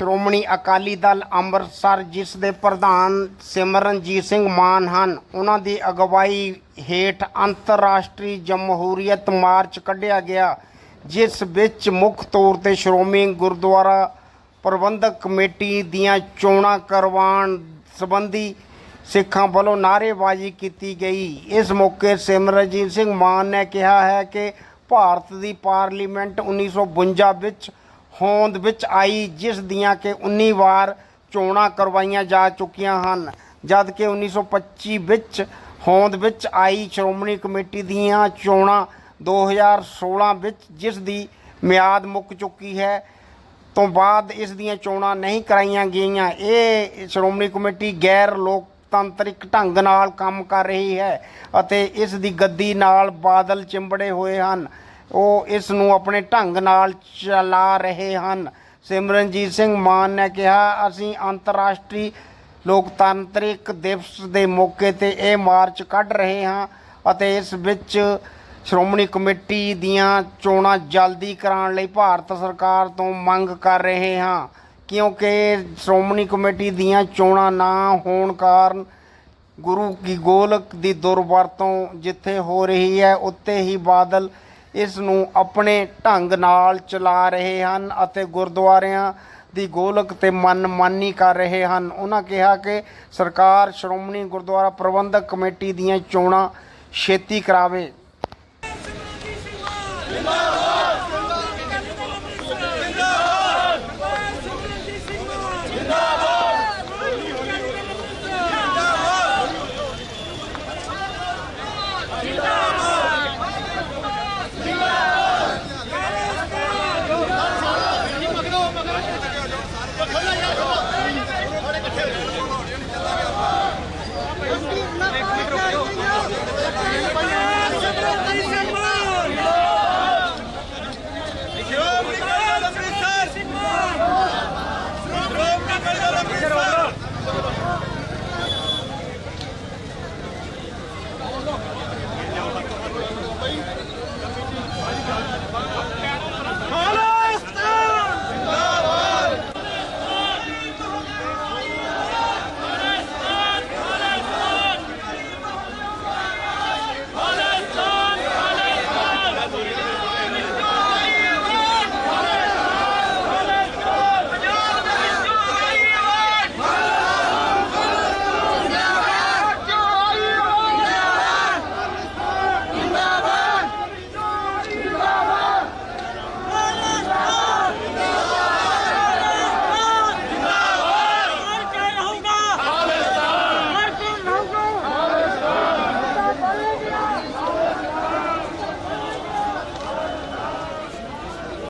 ਸ਼੍ਰੋਮਣੀ ਅਕਾਲੀ ਦਲ ਅੰਮ੍ਰਿਤਸਰ, ਜਿਸ ਦੇ ਪ੍ਰਧਾਨ ਸਿਮਰਨਜੀਤ ਸਿੰਘ ਮਾਨ ਹਨ, ਉਹਨਾਂ ਦੀ ਅਗਵਾਈ ਹੇਠ ਅੰਤਰਰਾਸ਼ਟਰੀ ਜਮਹੂਰੀਅਤ ਮਾਰਚ ਕੱਢਿਆ ਗਿਆ, ਜਿਸ ਵਿੱਚ ਮੁੱਖ ਤੌਰ ਤੇ ਸ਼੍ਰੋਮਣੀ ਗੁਰਦੁਆਰਾ ਪ੍ਰਬੰਧਕ ਕਮੇਟੀ ਦੀਆਂ ਚੋਣਾਂ ਕਰਵਾਉਣ ਸੰਬੰਧੀ ਸਿੱਖਾਂ ਵੱਲੋਂ ਨਾਅਰੇਬਾਜ਼ੀ ਕੀਤੀ ਗਈ। ਇਸ ਮੌਕੇ ਸਿਮਰਨਜੀਤ ਸਿੰਘ ਮਾਨ ਨੇ ਕਿਹਾ ਹੈ ਕਿ ਭਾਰਤ ਦੀ ਪਾਰਲੀਮੈਂਟ 1952 ਵਿੱਚ ਹੋਂਦ ਵਿੱਚ ਆਈ, ਜਿਸ ਦੀਆਂ ਕਿ 19 ਵਾਰ ਚੋਣਾਂ ਕਰਵਾਈਆਂ ਜਾ ਚੁੱਕੀਆਂ ਹਨ। ਜਦ ਕਿ 1925 ਵਿੱਚ ਹੋਂਦ ਵਿੱਚ ਆਈ ਸ਼੍ਰੋਮਣੀ ਕਮੇਟੀ ਦੀਆਂ ਚੋਣਾਂ 2016 ਵਿੱਚ ਜਿਸ ਦੀ ਮਿਆਦ ਮੁੱਕ ਚੁੱਕੀ ਹੈ, ਤੋਂ ਬਾਅਦ ਇਸ ਦੀਆਂ ਚੋਣਾਂ ਨਹੀਂ ਕਰਾਈਆਂ ਗਈਆਂ। ਇਹ ਸ਼੍ਰੋਮਣੀ ਕਮੇਟੀ ਗੈਰ ਲੋਕਤੰਤਰਿਕ ਢੰਗ ਨਾਲ ਕੰਮ ਕਰ ਰਹੀ ਹੈ ਅਤੇ ਇਸ ਦੀ ਗੱਦੀ ਨਾਲ ਬਾਦਲ ਚਿੰਬੜੇ ਹੋਏ ਹਨ। ਉਹ ਇਸ ਨੂੰ ਆਪਣੇ ਢੰਗ ਨਾਲ ਚਲਾ ਰਹੇ ਹਨ। ਸਿਮਰਨਜੀਤ ਸਿੰਘ ਮਾਨ ਨੇ ਕਿਹਾ, ਅਸੀਂ ਅੰਤਰਰਾਸ਼ਟਰੀ ਲੋਕਤੰਤਰਿਕ ਦਿਵਸ ਦੇ ਮੌਕੇ ਤੇ ਇਹ ਮਾਰਚ ਕੱਢ ਰਹੇ ਹਾਂ ਅਤੇ ਇਸ ਵਿੱਚ ਸ਼੍ਰੋਮਣੀ ਕਮੇਟੀ ਦੀਆਂ ਚੋਣਾਂ ਜਲਦੀ ਕਰਾਉਣ ਲਈ ਭਾਰਤ ਸਰਕਾਰ ਤੋਂ ਮੰਗ ਕਰ ਰਹੇ ਹਾਂ। ਕਿਉਂਕਿ ਸ਼੍ਰੋਮਣੀ ਕਮੇਟੀ ਦੀਆਂ ਚੋਣਾਂ ਨਾ ਹੋਣ ਕਾਰਨ ਗੁਰੂ ਕੀ ਗੋਲਕ ਦੀ ਦੁਰਵਰਤੋਂ ਜਿੱਥੇ ਹੋ ਰਹੀ ਹੈ ਉੱਤੇ ਹੀ ਬਾਦਲ ਇਸ ਨੂੰ ਆਪਣੇ ਢੰਗ ਨਾਲ ਚਲਾ ਰਹੇ ਹਨ ਅਤੇ ਗੁਰਦੁਆਰਿਆਂ ਦੀ ਗੋਲਕ ਤੇ ਮਨਮਾਨੀ ਕਰ ਰਹੇ ਹਨ। ਉਹਨਾਂ ਕਿਹਾ ਕਿ ਸਰਕਾਰ ਸ਼੍ਰੋਮਣੀ ਗੁਰਦੁਆਰਾ ਪ੍ਰਬੰਧਕ ਕਮੇਟੀ ਦੀਆਂ ਚੋਣਾਂ ਛੇਤੀ ਕਰਾਵੇ।